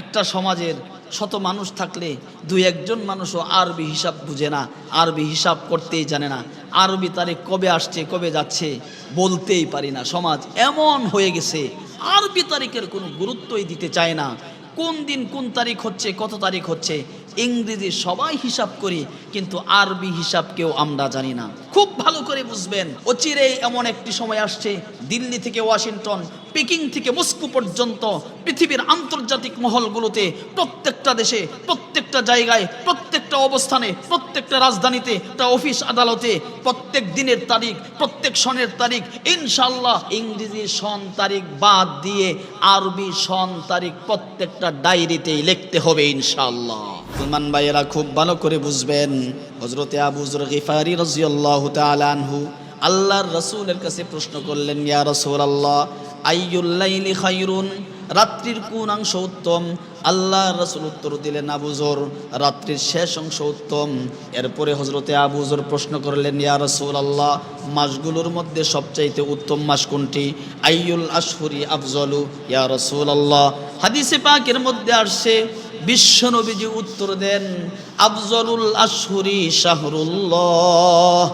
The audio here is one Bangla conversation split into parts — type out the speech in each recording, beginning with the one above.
একটা সমাজের শত মানুষ থাকলে দুই একজন মানুষও আরবি হিসাব বুঝে না, আরবি হিসাব করতেই জানে না। আরবি তারিখ কবে আসছে, কবে যাচ্ছে বলতেই পারি না। সমাজ এমন হয়ে গেছে, আরবি তারিখের কোনো গুরুত্বই দিতে চায় না। কোন দিন কোন তারিখ হচ্ছে, কত তারিখ হচ্ছে, ইংরেজি সবাই হিসাব করি, কিন্তু আরবি হিসাব কেউ আমরা জানি না। খুব ভালো করে বুঝবেন। অচিরে এমন একটি সময় আসছে, দিল্লি থেকে ওয়াশিংটন পেকিং থেকে মস্কো পর্যন্ত পৃথিবীর আন্তর্জাতিক মহলগুলোতে প্রত্যেকটা দেশে, প্রত্যেকটা জায়গায়, প্রত্যেকটা অবস্থানে, প্রত্যেকটা রাজধানীতে একটা অফিস আদালতে প্রত্যেক দিনের তারিখ, প্রত্যেক সনের তারিখ ইনশাল্লাহ ইংরেজি সন তারিখ বাদ দিয়ে আরবি সন তারিখ প্রত্যেকটা ডায়েরিতেই লিখতে হবে ইনশাল্লাহ মুসলমান ভাইয়েরা, খুব ভালো করে বুঝবেন। হজরতে আবুজর গিফারি রাজিয়াল্লাহ তালানহু আল্লাহর রসুলের কাছে প্রশ্ন করলেন, ইয়া রসুল আল্লাহ আইয়ুল্লাইলি খাইরুন। রাত্রির কোন অংশ উত্তম? আল্লাহ রসুল উত্তর দিলেন আবুজর রাত্রির শেষ অংশ উত্তম। এরপরে হজরতে আবুজর প্রশ্ন করলেন, ইয়া রসুল আল্লাহ মাসগুলোর মধ্যে সবচাইতে উত্তম মাস কোনটি? আইয়ুল আশহুরি আফজলু। ইয়া রসুল আল্লাহ হাদিসে পাকের মধ্যে আসছে বিশ্বনবীজি উত্তর দেন, আফজলুল আশহুরি শাহরুল্লাহ।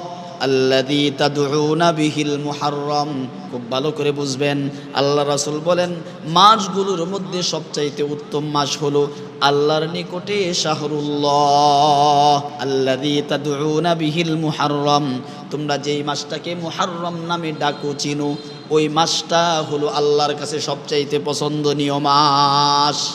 আল্লাদি তাদুনা বিহিল মুহাররম। খুব ভালো করে বুঝবেন। আল্লাহ রাসূল বলেন, মাসগুলোর মধ্যে সবচাইতে উত্তম মাস হলো আল্লাহর নিকটে শাহরুল্লাহ। আল্লাদি তাদুনা বিহিল মুহাররম। তোমরা যেই মাসটাকে মুহাররম নামে ডাকো, চিনো, ওই মাসটা হলো আল্লাহর কাছে সবচাইতে পছন্দনীয় মাস।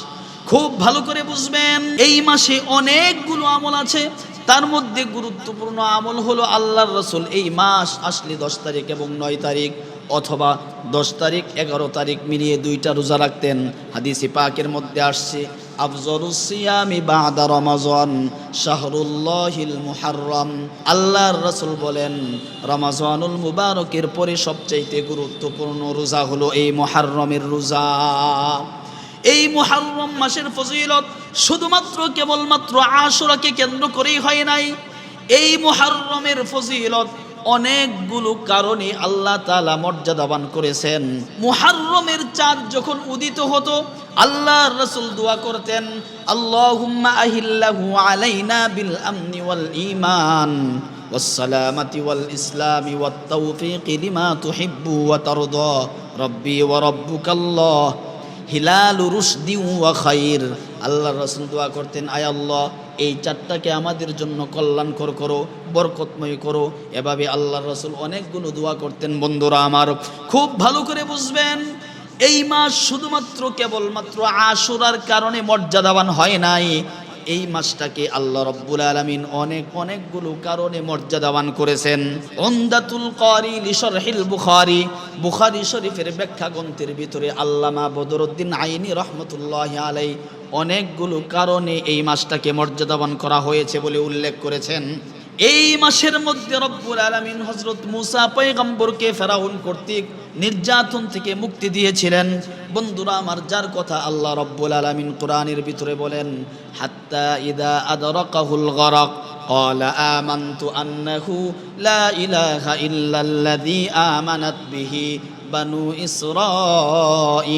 খুব ভালো করে বুঝবেন। এই মাসে অনেকগুলো আমল আছে। তার মধ্যে গুরুত্বপূর্ণ আমল হলো আল্লাহর রসুল। এই মাস আসলে দশ তারিখ এবং নয় তারিখ অথবা দশ তারিখ, এগারো তারিখ মিলিয়ে দুইটা রোজা রাখতেন। হাদিসি পাকের মধ্যে আসছে আফজরুসিয়ামি বাদা রমাজন, শাহরুল্লাহিল মুহাররম। আল্লাহর রসুল বলেন, রমাজানুল মুবারকের পরে সবচাইতে গুরুত্বপূর্ণ রোজা হলো এই মুহাররমের রোজা। এই মুহাররম মাসের ফজিলত শুধুমাত্র কেবলমাত্র আশুরাকে কেন্দ্র করেই হয় নাই এই মুহাররমের ফজিলত অনেকগুলো কারণে আল্লাহ তাআলা মর্যাদাবান করেছেন মুহাররমের চাঁদ যখন উদিত হতো আল্লাহর রাসূল দোয়া করতেন আল্লাহুম্মা আহিল্লাহু আলাইনা বিল আমনি ওয়াল ঈমান والسلامة والإسلام والتوفيق لما تحب وترضى ربي وربك الله হিলাল ওয়া খাইর। আল্লাহর রসুল দোয়া করতেন, আয় আল্লাহ, এই চারটাকে আমাদের জন্য কল্যাণকর করো, বরকতময় করো। এভাবে আল্লাহর রসুল অনেকগুলো দোয়া করতেন, বন্ধুরা আমার, খুব ভালো করে বুঝবেন, এই মাস শুধুমাত্র কেবলমাত্র আশুরার কারণে মর্যাদাবান হয় নাই। এই মাসটাকে আল্লাহ রব্বুল আলমিন অনেক অনেকগুলো কারণে মর্যাদাবান করেছেন। ওন্দাতুল করি লিশরহিল বুখারি। বুখারি শরীফের ব্যাখ্যা গ্রন্থের ভিতরে আল্লামা বদরুদ্দিন আইনি রহমতুল্লাহ আলাই অনেকগুলো কারণে এই মাসটাকে মর্যাদাবান করা হয়েছে বলে উল্লেখ করেছেন। এই মাসের মধ্যে রব্বুল আলমিন হজরত মুসা পৈগম্বরকে ফেরাউন কর্তৃক নির্যাতন থেকে মুক্তি দিয়েছিলেন বন্ধুরা আমার যার কথা আল্লাহ রব্বুল আলমিন কোরআনের ভিতরে বলেন হাত্তা ইদা আদরকাহুল গরক قال آمنت أنه لا إله إلا الذي آمنت به بنو إسرائيل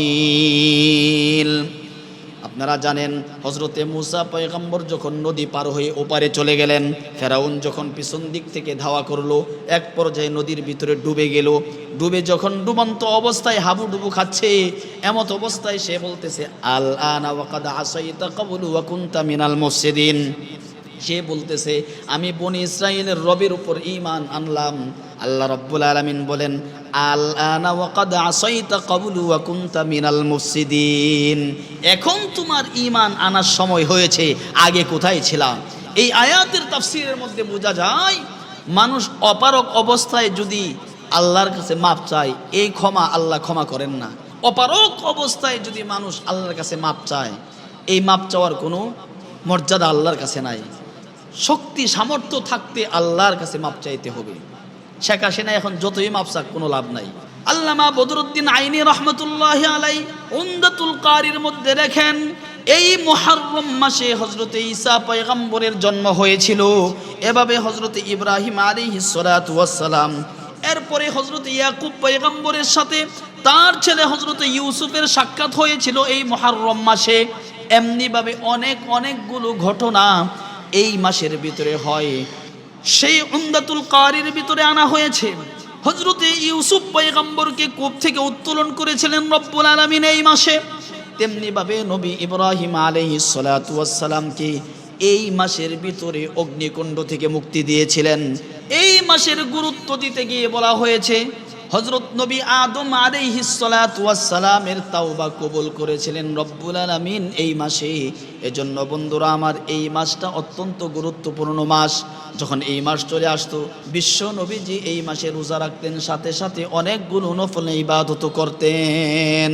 আপনারা জানেন হজরতে মুসা পয়গম্বর যখন নদী পার হয়ে ওপারে চলে গেলেন, ফেরাউন যখন পিছন দিক থেকে ধাওয়া করল, এক পর্যায়ে নদীর ভিতরে ডুবে গেল। ডুবে যখন ডুবন্ত অবস্থায় হাবুডুবু খাচ্ছে, এমত অবস্থায় সে বলতেছে, আল আনা ওয়াকাদ আসাইতা কবুল ওয়াকুন্তা মিনাল মুফসিদিন। সে বলতেছে, আমি বনি ইসরায়েলের রবের উপর ঈমান আনলাম। আল্লাহ রব্বুল আলামিন বলেন আল আনা ওয়াকাদ আসাইতা কাবুলু ওয়া কুনতা মিনাল মুফসিদিন। এখন তোমার ঈমান আনার সময় হয়েছে, আগে কোথায় ছিলাম? এই আয়াতের তাফসিরের মধ্যে বোঝা যায়, মানুষ অপারক অবস্থায় যদি আল্লাহর কাছে মাপ চায়, এই ক্ষমা আল্লাহ ক্ষমা করেন না। অপারক অবস্থায় যদি মানুষ আল্লাহর কাছে মাপ চায়, এই মাপ চাওয়ার কোনো মর্যাদা আল্লাহর কাছে নাই। শক্তি, সামর্থ্য থাকতে আল্লাহর কাছে মাপ চাইতে হবে। শেখ হাসিনা এখন যতই মাপ চাক, কোনো লাভ নাই। আল্লামা বদরুদ্দিন আইনি রহমতুল্লাহ আলাই উন্দাতুল কারির মধ্যে দেখেন, এই মুহাররম মাসে হজরতে ঈসা পয়গম্বরের জন্ম হয়েছিল। এভাবে হজরতে ইব্রাহিম আলী সালাম এরপরে হজরত ইয়াকুব পয়গম্বরের সাথে তার ছেলে হজরত ইউসুফের সাক্ষাৎ হয়েছিল এই মহারম মাসে। এমনিভাবে অনেক, অনেকগুলো ঘটনা এই মাসের ভিতরে হয়। সেই উন্দাতুল কারির ভিতরে আনা হয়েছে। হজরতে ইউসুফ পয়গম্বরকে কূপ থেকে উত্তোলন করেছিলেন রব্বুল আলমিন এই মাসে। তেমনিভাবে নবী ইব্রাহিম আলহি সালাতামকে এই মাসের ভিতরে অগ্নিকুণ্ড থেকে মুক্তি দিয়েছিলেন। এই মাসের গুরুত্ব দিতে গিয়ে বলা হয়েছে হজরত নবী আদম আলাইহিসালামের তাওবা কবুল করেছিলেন, রব্বুল আলমিন এই মাসে। এজন্য বন্ধুরা, আমার এই মাসটা অত্যন্ত গুরুত্বপূর্ণ মাস। যখন এই মাস চলে আসতো, বিশ্ব নবীজি এই মাসে রোজা রাখতেন, সাথে সাথে অনেকগুলো নফল ইবাদত করতেন।